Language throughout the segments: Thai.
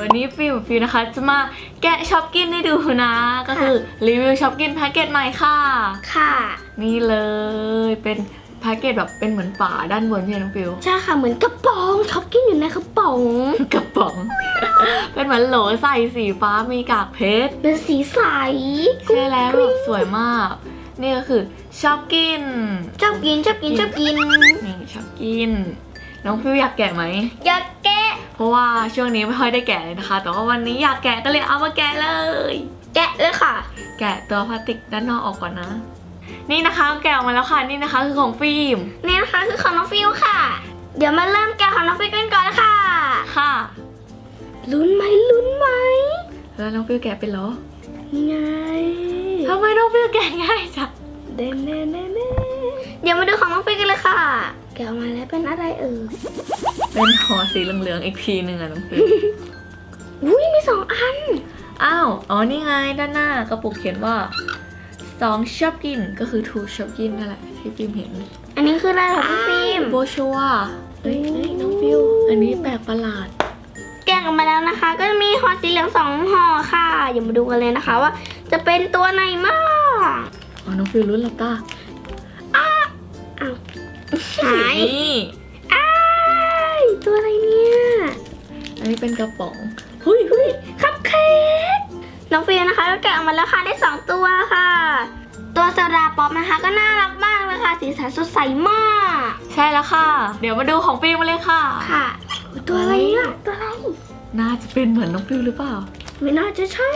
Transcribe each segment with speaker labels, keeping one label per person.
Speaker 1: วันนี้ฟิล์มกับฟิล์มนะคะ จะมาแกะช็อปกินให้ดูนะ ก็คือรีวิวช็อปกินแพ็กเกจใหม่ค่ะ
Speaker 2: ค่ะ
Speaker 1: นี่เลยเป็นแพ็กเกจแบบเป็นเหมือนฝาด้านบนใช่ไหมน้องฟิล
Speaker 2: ใช่ค่ะเหมือนกระป๋องช็อปกิ้งอยู่ในกระป๋อง
Speaker 1: กระป๋อง เป็นเหมือนโหลใส่สีฟ้ามีกากเพชร
Speaker 2: เป็นสีใส
Speaker 1: ใช่แล้วแบบสวยมาก นี่ก็คือช็อปกิน
Speaker 2: ชอบกินชอบกินชอบกิน
Speaker 1: นี่ช็อปกิน น้องฟิวอยากแกะไหม
Speaker 2: อยากแกะ
Speaker 1: เพ ราะว่าช่วงนี้ไม่ค่อยได้แกะเลยนะคะ แต่ว่าวันนี้อยากแกะก็เลยเอามาแกะเลย
Speaker 2: แกะเลยค่ะ
Speaker 1: แกะตัวพลาสติกด้านนอกออกก่อนนะ นี่นะคะแกะออกมาแล้วค่ะ นี่นะคะคือของฟิล์ม
Speaker 2: นี่นะคะคือของน้องฟิวค่ะ เดี๋ยวมาเริ่มแกะของน้องฟิวกันก่อนค่ะ
Speaker 1: ค่ะ
Speaker 2: ลุ้นไหมลุ้นไหม
Speaker 1: แล้วน้องฟิวแกะเป็นเหรอ
Speaker 2: นี่ไง
Speaker 1: ทำไมน้องฟิวแกะง่ายจัง
Speaker 2: เด่นเด่นเด่นเด่นเดี๋ยวมาดูของน้องฟิวกันเลยค่ะ แกะออกมาแล้วเป็นอะไรเอ่ย
Speaker 1: เป็นห่อสีเหลืองๆอีกทีหนึ่งอะน้องฟิว
Speaker 2: อุ้ยมีสองอัน
Speaker 1: อ้าว อ๋อ นี่ไง ด้านหน้ากระปุกเขียนว่าสองชอบกินก็คือ two ชอบกินนั่นแหละที่ฟิล์มเห็น
Speaker 2: อันนี้คืออะไรคะพี่ฟิล์ม
Speaker 1: โบชัวเฮ้ยเฮ้ยน้องฟิวอันนี้แปลกประหลาด
Speaker 2: แกะออกมาแล้วนะคะ ก็จะมีห่อสีเหลืองสองห่อค่ะอย่ามาดูกันเลยนะคะว่า จะเป็นตัวไหนมาก
Speaker 1: อ๋อน้องฟิวรู้หลับตา
Speaker 2: อ้าวหาย
Speaker 1: นี่
Speaker 2: อ้าย ตัวอะไรเนี่ย
Speaker 1: อันนี้เป็นกระป๋องเฮ้ยเฮ้ย
Speaker 2: คัพเค้กน้องฟิวนะคะก็แกะออกมาแล้วค่ะได้สองตัวค่ะ ตัวโซดาป๊อปนะคะก็น่ารักมากเลยค่ะสีสันสดใสมาก
Speaker 1: ใช่แล้วค่ะ เดี๋ยวมาดูของฟิล์มมาเลยค่ะ
Speaker 2: ค่ะอุ๊ยตัวอะไรอะตัวอะไร
Speaker 1: น่าจะเป็นเหมือนน้องฟิวหรือเปล่า
Speaker 2: ไม่น่าจะใช่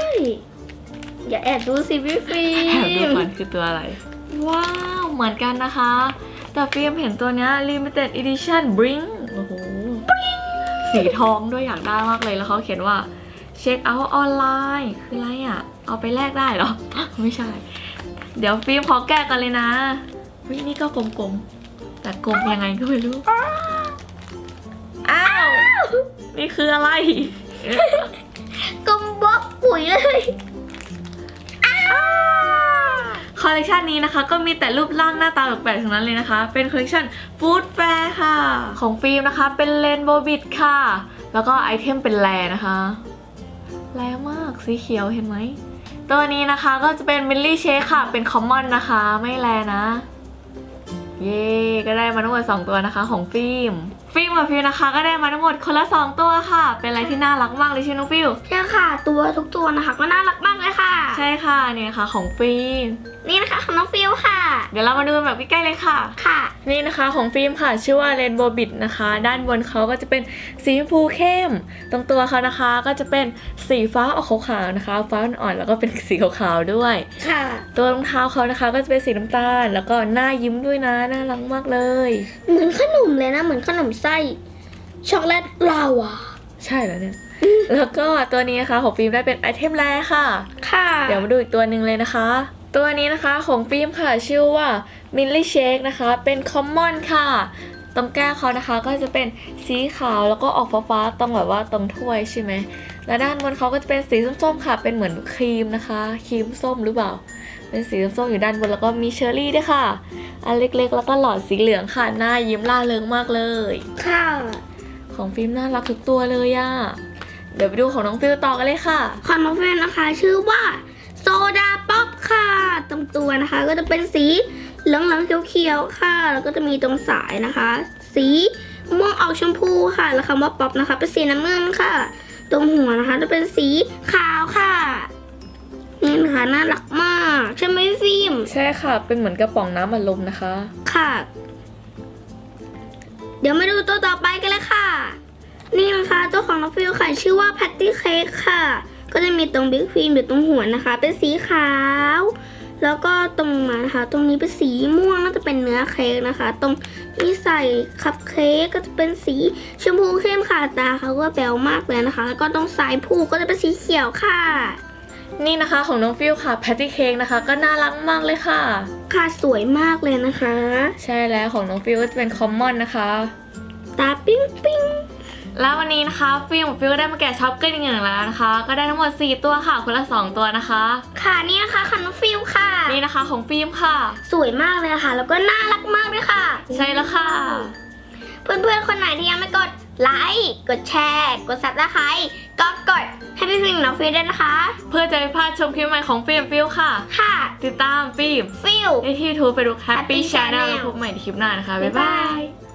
Speaker 2: อย่าแอบดูสิพี่ฟิ
Speaker 1: แอบดู
Speaker 2: ล์ม
Speaker 1: ก่อนคือตัวอะไร ว้าว เหมือนกันนะคะ แต่ฟิล์มเห็นตัวเนี้ย limited edition bring โอ้โห สีทองด้วยอยากได้มากเลยแล้วเขาเขียนว่าเช็คเอาท์ออนไลน์คืออะไรอะ เอาไปแลกได้เหรอ ไม่ใช่ เดี๋ยวฟิล์มขอแก้กันเลยนะวินี่ก็กลมๆ แต่กลมยังไงก็ไม่รู้ อ้าว นี่คืออะไร
Speaker 2: กลมบล็อกปุ๋ยเลย
Speaker 1: เลกชันนี้นะคะ ก็มีแต่รูปร่างหน้าตาแปลกๆทั้งนั้นเลยนะคะ เป็นคอลเลกชันฟู้ดแฟร์ค่ะ ของฟิล์มนะคะ เป็นเลนโบบิดค่ะ แล้วก็ไอเทมเป็นแลนะคะแลมากสีเขียวเห็นไหม ตัวนี้นะคะก็จะเป็นมิลลี่เชคค่ะ เป็นคอมมอนนะคะ ไม่แลนะ เย้ก็ได้มาทั้งหมด2ตัวนะคะ ของฟิล์ม ฟิล์มกับฟิล์มนะคะ ก็ได้มาทั้งหมดคนละ 2 ตัวค่ะ เป็นอะไรที่น่ารักมากเลยใช่ไหมน้องฟิล์ม
Speaker 2: ใช่ค่ะ ตัวทุกตัวนะคะ ก็น่ารักมากเลยค่ะ
Speaker 1: ใช่ค่ะเนี่ยค่ะ ของฟิล์ม
Speaker 2: นี่นะคะของน้องฟิวค่ะ
Speaker 1: เดี๋ยวเรามาดูกันแบบใกล้ๆเลยค่ะ
Speaker 2: ค่ะ
Speaker 1: นี่นะคะของฟิล์มค่ะ ชื่อว่า Rainbow Bit นะคะ ด้านบนเขาก็จะเป็นสีชมพูเข้ม ตรงตัวเขานะคะก็จะเป็นสีฟ้าออกขาวๆนะคะ ฟ้าอ่อนๆแล้วก็เป็นสีขาวๆด้วย
Speaker 2: ค่ะ
Speaker 1: ตัวรองเท้าเขานะคะ ก็จะเป็นสีน้ำตาล แล้วก็หน้ายิ้มด้วยนะน่ารักมากเลย
Speaker 2: เหมือนขนมเลยนะ เหมือนขนมไส้ช็อกโกแลตลาวา
Speaker 1: ใช่แล้วเนี่ย แล้วก็ตัวนี้นะคะของฟิล์มได้เป็นไอเทมแรกค่ะ
Speaker 2: ค่ะ
Speaker 1: เดี๋ยวมาดูอีกตัวหนึ่งเลยนะคะ ตัวนี้นะคะของฟิล์มค่ะชื่อว่ามิลลี่เชคนะคะ เป็นคอมมอนค่ะตรงแก้วเขานะคะก็จะเป็นสีขาวแล้วก็ออกฟ้าๆตรงแบบว่าตรงถ้วยใช่ไหม แล้วด้านบนเขาก็จะเป็นสีส้มๆค่ะ เป็นเหมือนครีมนะคะ ครีมส้มหรือเปล่า เป็นสีส้มๆอยู่ด้านบนแล้วก็มีเชอร์รี่ด้วยค่ะ อันเล็กๆ แล้วก็หลอดสีเหลืองค่ะ หน้ายิ้มล่าเริงมากเลย
Speaker 2: ค่ะ
Speaker 1: ของฟิล์มน่ารักทุกตัวเลยอะเดี๋ยวไปดูของน้องฟิลต่อกันเลยค่ะ
Speaker 2: ของน้องฟิวนะคะ ชื่อว่าโซดาป๊อปค่ะตรงตัวนะคะ ก็จะเป็นสีเหลืองๆเขียวๆค่ะ แล้วก็จะมีตรงสายนะคะ สีม่วงออกชมพูค่ะ แล้วคำว่าป๊อปนะคะ เป็นสีน้ำเงินค่ะ ตรงหัวนะคะจะเป็นสีขาวค่ะนี่นะคะน่ารักมาก ใช่ไหมฟิล์ม
Speaker 1: ใช่ค่ะ เป็นเหมือนกระป๋องน้ำอัดลมนะคะ
Speaker 2: ค่ะ เดี๋ยวมาดูตัวต่อไปกันเลยค่ะ นี่นะคะตัวของน้องฟิวค่ะชื่อว่าแพตตี้เค้กค่ะ ก็จะมีตรงบิ๊กควีนอยู่ตรงหัวนะคะ เป็นสีขาว แล้วก็ตรงมานะคะ ตรงนี้เป็นสีม่วงน่าจะเป็นเนื้อเค้กนะคะ ตรงที่ใส่คัพเค้กก็จะเป็นสีชมพูเข้มค่ะตาเขาก็แป๋วมากเลยนะคะ แล้วก็ตรงสายผูกก็จะเป็นสีเขียวค่ะ
Speaker 1: นี่นะคะของน้องฟิลค่ะแพตตี้เค้กนะคะ ก็น่ารักมากเลยค่ะ
Speaker 2: ค่ะสวยมากเลยนะคะ
Speaker 1: ใช่แล้วของน้องฟิลก็จะเป็นคอมมอนนะคะ
Speaker 2: ตาปิ้งปิ้ง
Speaker 1: แล้ววันนี้นะคะฟิลกับฟิลก็ได้มาแกะช็อปกันอีกหนึ่งแล้วนะคะ ก็ได้ทั้งหมด 4 ตัวค่ะคนละ 2 ตัวนะคะ
Speaker 2: ค่ะนี่นะคะของน้องฟิวค่ะ
Speaker 1: นี่นะคะของฟิล์มค่ะ
Speaker 2: สวยมากเลยค่ะ แล้วก็น่ารักมากด้วยค่ะ
Speaker 1: ใช่แล้วค่ะ
Speaker 2: เพื่อนๆ คนไหนที่ยังไม่กดไลค์กดแชร์ กดซับสไครต์ก็กดให้พี่ฟิล์มน้องฟิลด้วยนะคะ
Speaker 1: เพื่อจะไม่พลาดชมคลิปใหม่ของฟิล์มฟิลค่ะ
Speaker 2: ค่ะ
Speaker 1: ติดตามฟิล์ม
Speaker 2: ฟิล
Speaker 1: ได้ที่ทูไปดู Happy
Speaker 2: Happy
Speaker 1: Channel
Speaker 2: Channel
Speaker 1: แล้วพบใหม่ในคลิปหน้านะคะบ๊ายบาย